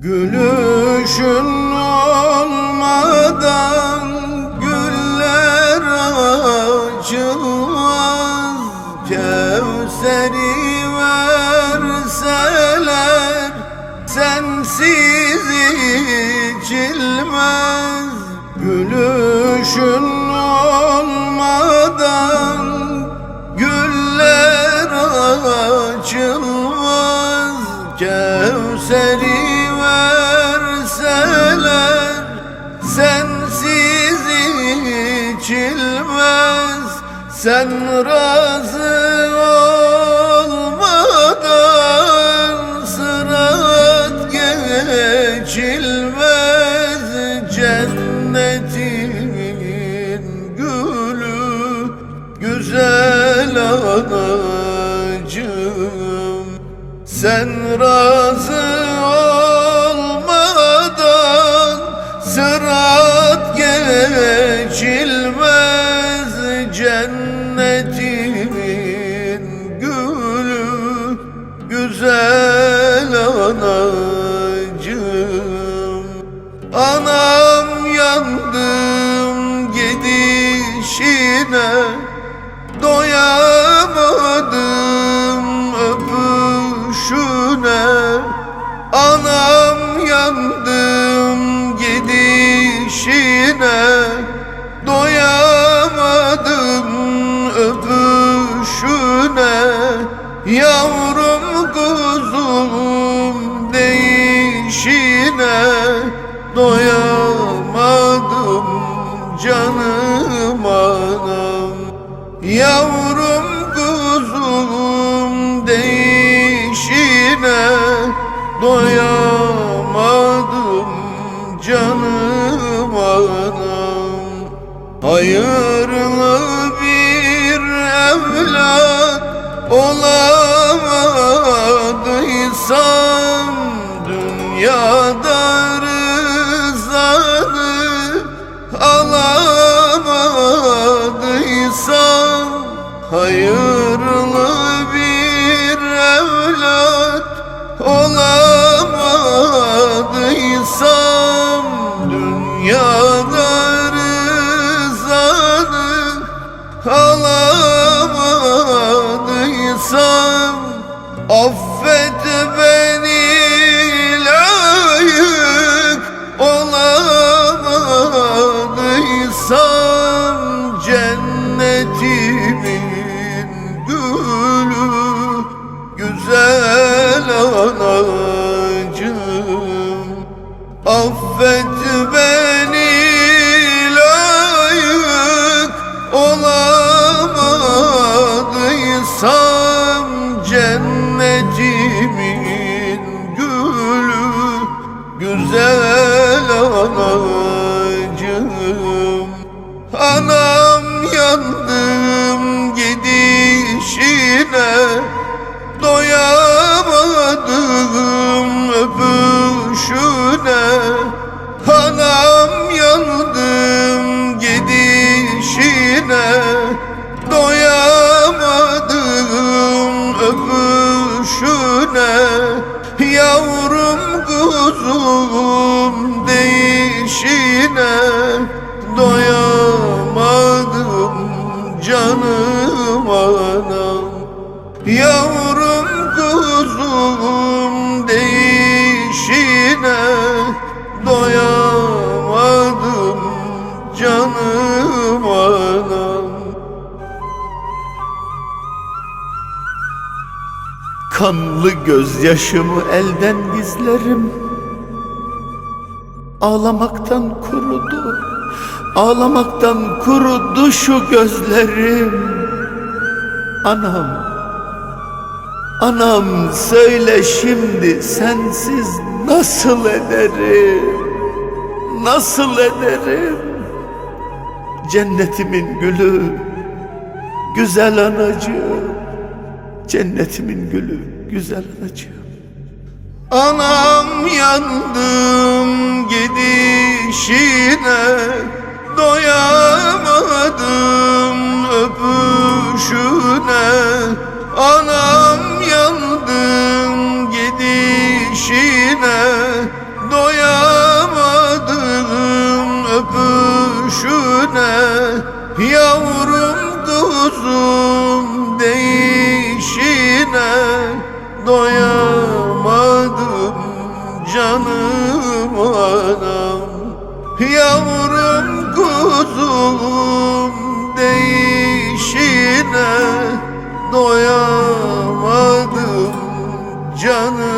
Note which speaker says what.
Speaker 1: Gülüşün olmadan güller açılmaz. Kevseri verseler sensiz içilmez. Gülüşün olmadan güller açılmaz. Kevseri Sen razı olmadan sırat geçilmez. Cennetimin gülü güzel anacığım. Sen razı olmadan sırat geçilmez güzel anacığım. Anam yandım gidişine Doyamadım öpüşüne. Anam yandım gidişine Doyamadım Doyamadım canım anam. Yavrum kuzum değişine Doyamadım canım anam. Hayırlı bir evlat olamadıysam Dünyada olamadıysam Dünyada rızanı alamadıysam Affet beni layık olamadıysam Cennetimin Anam yandım gidişine Doyamadım öpüşüne. Anam yandım gidişine Doyamadım öpüşüne. Yavrum kuzum değişine Doyamadım Yavrum kuzum değişine Doyamadım canım anam.
Speaker 2: Kanlı gözyaşımı elden gizlerim Ağlamaktan kurudu Ağlamaktan kurudu şu gözlerim. Anam Anam söyle şimdi sensiz nasıl ederim? Nasıl ederim? Cennetimin gülü Güzel anacığım. Cennetimin gülü güzel anacığım.
Speaker 1: Anam yandım gidişine Doyamadım Yavrum kuzum değişine Doyamadım canım anam. Yavrum kuzum değişine Doyamadım canım